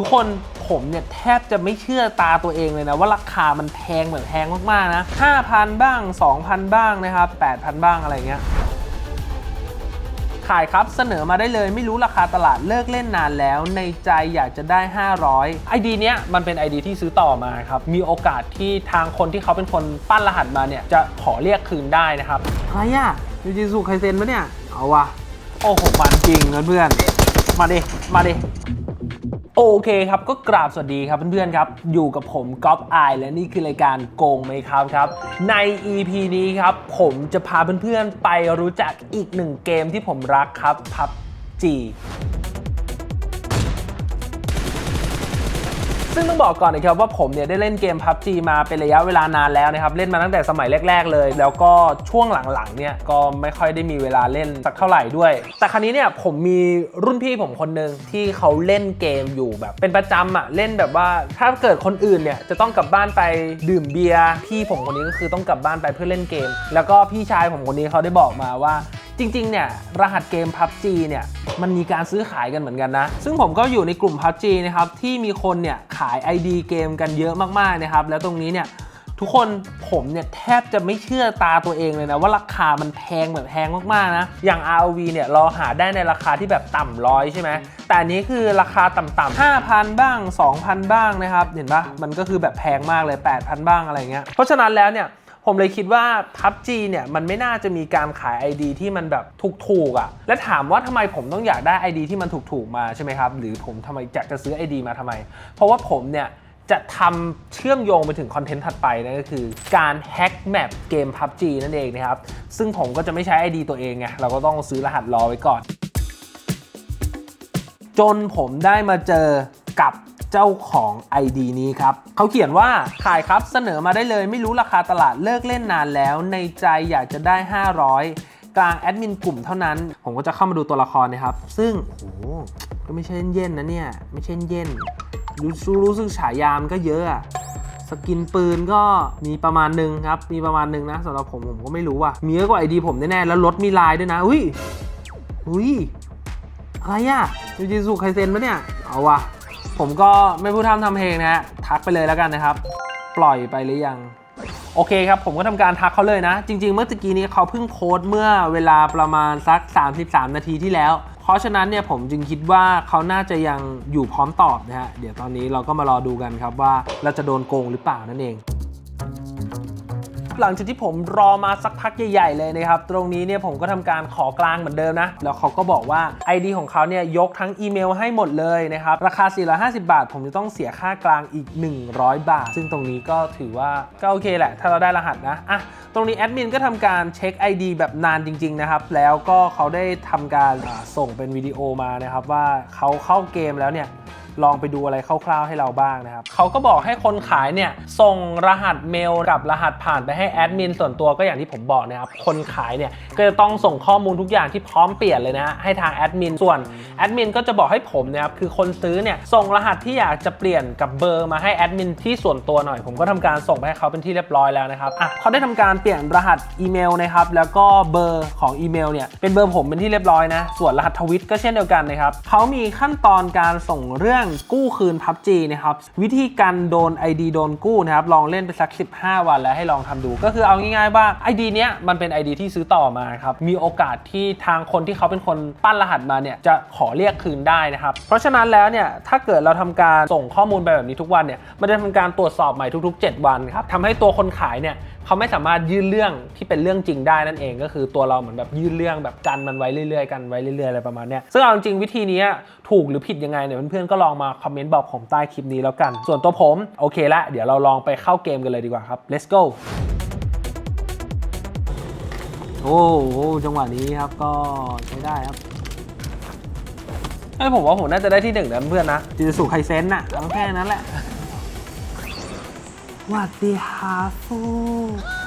ทุกคนผมเนี่ยแทบจะไม่เชื่อตาตัวเองเลยนะ ว่าราคามันแพงเหมือนแพงมากๆนะ 5,000 บ้าง 2,000 บ้างนะครับ 8,000 บ้างอะไรเงี้ยขายครับเสนอมาได้เลยไม่รู้ราคาตลาดเลิกเล่นนานแล้วในใจอยากจะได้ 500 ID เนี้ยมันเป็น ID ที่ซื้อต่อมาครับ มีโอกาสที่ทางคนที่เขาเป็นคนปั้นรหัสมาเนี่ย จะขอเรียกคืนได้นะครับอะไรอะยูจิสุไคเซนปะเนี่ย เอาวะโอ้โหมันจริงเพื่อนๆมาดิมาดิ โอเคครับก็กราบสวัสดีครับเพื่อนๆครับ อยู่กับผมก๊อฟไอและนี่คือรายการโกงไหมครับครับ ใน EP นี้ครับผมจะพาเพื่อนๆไปรู้จักอีกหนึ่งเกมที่ผมรักครับพับจี ซึ่งต้องบอกก่อนนะครับว่าผมเนี่ยได้เล่นเกม PUBG มาเป็นระยะเวลานานแล้วนะครับ เล่นมาตั้งแต่สมัยแรก ๆ เลย แล้วก็ช่วงหลังๆเนี่ยก็ไม่ค่อยได้มีเวลาเล่นสักเท่าไหร่ด้วย แต่ครั้นี้เนี่ยผมมีรุ่นพี่ผมคนหนึ่งที่เขาเล่นเกมอยู่แบบ เป็นประจำอะเล่นแบบว่าถ้าเกิดคนอื่นเนี่ยจะต้องกลับบ้านไปดื่มเบียร์พี่ผมคนนี้ก็คือต้องกลับบ้านไปเพื่อเล่นเกม แล้วก็พี่ชายผมคนนี้เขาได้บอกมาว่า จริง ๆ เนี่ยรหัสเกม PUBG เนี่ยมันมีการซื้อขายกันเหมือนกันนะ ซึ่งผมก็อยู่ในกลุ่ม PUBG นะครับที่มีคนเนี่ยขาย ID เกมกันเยอะมากๆนะครับแล้วตรงนี้เนี่ยทุกคนผมเนี่ยแทบจะไม่เชื่อตาตัวเองเลยนะ ว่าราคามันแพงแบบแพงมากๆนะ อย่าง ROV เนี่ยเราหาได้ในราคาที่แบบต่ำร้อยใช่ไหมแต่อันนี้คือราคาต่ำๆ5,000 บ้าง 2,000 บ้างนะครับ เห็นปะมันก็คือแบบแพงมากเลย 8,000 บ้างอะไรเงี้ยเพราะฉะนั้นแล้วเนี่ย ผมเลยคิดว่า PUBG เนี่ยมันไม่น่าจะมีการขาย ID ที่มันแบบถูกๆอะ่ะ และถามว่าทำไมผมต้องอยากได้ ID ที่มันถูกๆมาใช่ไหมครับ หรือผมทำไมอยากจะซื้อ ID มาทำไม เพราะว่าผมเนี่ยจะทำเชื่อมโยงไปถึงคอนเทนต์ถัดไปนั่นก็คือการแฮ็กแมปเกม PUBG นั่นเองนะครับ ซึ่งผมก็จะไม่ใช้ ID ตัวเองไง เราก็ต้องซื้อรหัสรอไว้ก่อน จนผมได้มาเจอกับ เจ้าของ ID นี้ครับเขาเขียนว่าขายครับเสนอมาได้เลย ไม่รู้ราคาตลาดเลิกเล่นนานแล้ว ในใจอยากจะได้ 500 กลางแอดมินกลุ่มเท่านั้น ผมก็จะเข้ามาดูตัวละครนะครับ ซึ่งโอ้ก็ไม่ใช่เย็นๆนะเนี่ย ไม่ใช่เย็นรู้รู้สึกฉายามนก็เยอะสกินปืนก็มีประมาณหนึ่งครับ มีประมาณหนึ่งนะสำหรับผมผมก็ไม่รู้ว่ะมีเยอะกว่า ID ผมแน่ๆแล้วรถมีลายด้วยนะ อุ้ยอุ้ยอะไรอะยูจิสุไคเซนปะเนี่ย เอาวะ ผมก็ไม่พูดทำทำเพลงนะฮะทักไปเลยแล้วกันนะครับ ปล่อยไปหรือยัง โอเคครับ ผมก็ทำการทักเขาเลยนะ จริง ๆ เมื่อตะกี้นี้เขาเพิ่งโค้ดเมื่อเวลาประมาณสัก 33 นาทีที่แล้ว เพราะฉะนั้นเนี่ยผมจึงคิดว่าเขาน่าจะยังอยู่พร้อมตอบนะฮะเดี๋ยวตอนนี้เราก็มารอดูกันครับว่าเราจะโดนโกงหรือเปล่านั่นเอง หลังจากที่ผมรอมาสักพักใหญ่ๆเลยนะครับ ตรงนี้เนี่ยผมก็ทำการขอกลางเหมือนเดิมนะ แล้วเขาก็บอกว่า ID ของเขาเนี่ยยกทั้งอีเมลให้หมดเลยนะครับ ราคา 450 บาท ผมจะต้องเสียค่ากลางอีก 100 บาท ซึ่งตรงนี้ก็ถือว่าก็โอเคแหละ ถ้าเราได้รหัสนะอะตรงนี้แอดมินก็ทำการเช็ค ID แบบนานจริง ๆ นะครับ แล้วก็เขาได้ทำการส่งเป็นวิดีโอมานะครับว่าเขาเข้าเกมแล้วเนี่ย ลองไปดูอะไรคร่าวๆให้เราบ้างนะครับเขาก็บอกให้คนขายเนี่ยส่งรหัสเมลกับรหัสผ่านไปให้แอดมินส่วนตัวก็อย่างที่ผมบอกนะครับคนขายเนี่ยก็จะต้องส่งข้อมูลทุกอย่างที่พร้อมเปลี่ยนเลยนะฮะให้ทางแอดมินส่วนแอดมินก็จะบอกให้ผมนะครับคือคนซื้อเนี่ยส่งรหัสที่อยากจะเปลี่ยนกับเบอร์มาให้แอดมินที่ส่วนตัวหน่อย ผมก็ทำการส่งไปให้เขาเป็นที่เรียบร้อยแล้วนะครับอะเขาได้ทำการเปลี่ยนรหัสอีเมลนะครับแล้วก็เบอร์ของอีเมลเนี่ยเป็นเบอร์ผมเป็นที่เรียบร้อยนะส่วนรหัสทวิตก็เช่นเดียวกันนะครับเขามีขั้นตอนการส่งเรื่องกู้คืน PUBG นะครับวิธีการโดน ID โดนกู้นะครับลองเล่นไปสัก 15 วันแล้วให้ลองทำดู ก็คือเอาง่ายๆว่า ID เนี้ยมันเป็น ID ที่ซื้อต่อมาครับมีโอกาสที่ทางคนที่เขาเป็นคนปั้นรหัสมาเนี่ยจะขอเรียกคืนได้นะครับเพราะฉะนั้นแล้วเนี่ยถ้าเกิดเราทำการส่งข้อมูลไปแบบนี้ทุกวันเนี่ยมันจะทำการตรวจสอบใหม่ทุก ๆ 7 วันครับทำให้ตัวคนขายเนี่ยเขาไม่สามารถยื่นเรื่องที่เป็นเรื่องจริงได้นั่นเองก็คือตัวเราเหมือนแบบยื่นเรื่องแบบกันมันไว้เรื่อยๆกันไว้เรื่อยๆอะไรประมาณเนี้ยซึ่งเอาจริงวิธีนี้ถูกหรือผิดยังไงเนี่ยเพื่อนๆก็ลองมาคอมเมนต์บอกผมใต้คลิปนี้แล้วกัน ส่วนตัวผมโอเคละเดี๋ยวเราลองไปเข้าเกมกันเลยดีกว่าครับ let's go โอ้โหจังหวะนี้ครับก็ใช้ได้ครับไอ้ยผมว่าผมน่าจะได้ที่หนึ่งนะเพื่อนนะจิสุไคเซนน่ะเอาแค่นั้นแหละสวัสดีครับฟู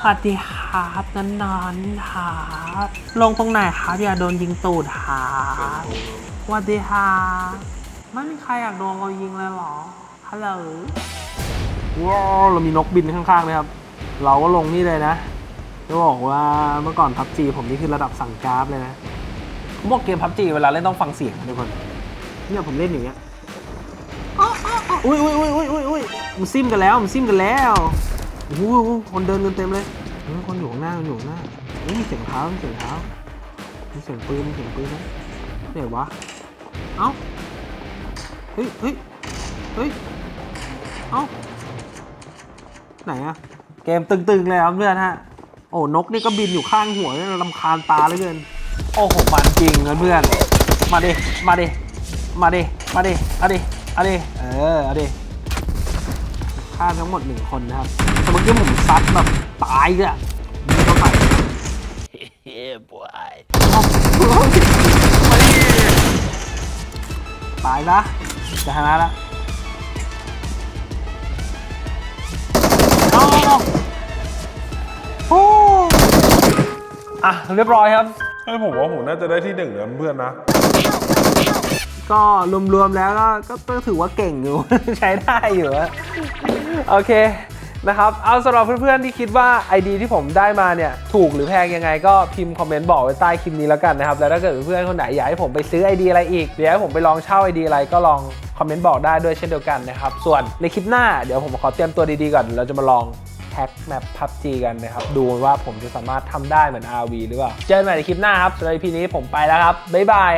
สวัสดีครับนานนๆครับลงตรงไหนครับอย่าโดนยิงตูดครับสวัสดีครับ ไม่มีใครอยากโดนเรายิงเลยเหรอ ฮัลโหล ว้าวเรามีนกบินข้างๆไหมครับ เราก็ลงนี่เลยนะจะบอกว่าเมื่อก่อนพับจีผมนี่คือระดับสั่งกราฟเลยนะผมบอกเกมพับจีเวลาเล่นต้องฟังเสียงนะทุกคน เนี่ยผมเล่นอย่างเงี้ยโอ้โออุ้ยอุ้ยอุ้ยอุ้ยอุ้ยอุ้ยมันซิมกันแล้วมันซิมกันแล้วโอ้โหคนเดินกันเต็มเลยเฮ้ยคนอยู่ข้างหน้าคนอยู่ข้างหน้าเฮ้ยมีเสียงเท้ามีเสียงเท้ามีเสียงปืนมีเสียงปืนนะไหนวะ เอ้าเฮ้ยเฮ้ยเฮ้ยเอ้าไหนอะเกมตึงๆเลยครับเพื่อนฮะโอ้นกนี่ก็บินอยู่ข้างหัวนี่ลำคาญตาเหลือเกินโอ้โหมันจริงเพื่อนมาดิมาดิมาดิมาดิอาดิอาดิเอออาดิฆ่าทั้งหมดหนึ่งคนนะครับแต่เมื่อกี้ผมซัดแบบตายเลยอะยิงเข้าไป Yeah, boy. เอ้ามาดิตายนะ จะชนะละเอาโอ้อะเรียบร้อยครับ ให้ผมว่าผมน่าจะได้ที่หนึ่งนะเพื่อนนะ ก็รวมๆแล้วก็ก็ก็ถือว่าเก่งอยู่ ใช้ได้อยู่อะโอเค นะครับ เอาสำหรับเพื่อนๆที่คิดว่า ID ที่ผมได้มาเนี่ยถูกหรือแพงยังไงก็พิมพ์คอมเมนต์บอกไว้ใต้คลิปนี้แล้วกันนะครับ แล้วถ้าเกิดเพื่อนๆคนไหนอยากให้ผมไปซื้อ ID อะไรอีกหรือยากให้ผมไปลองเช่า ID อะไรก็ลองคอมเมนต์บอกได้ด้วยเช่นเดียวกันนะครับ ส่วนในคลิปหน้าเดี๋ยวผมขอเตรียมตัวดีๆก่อน เราจะมาลองแฮกแมป PUBG กันนะครับ ดูว่าผมจะสามารถทำได้เหมือน RV หรือเปล่า เจอกันใหม่ในคลิปหน้าครับสำหรับ EP นี้ผมไปแล้วครับ บ๊ายบาย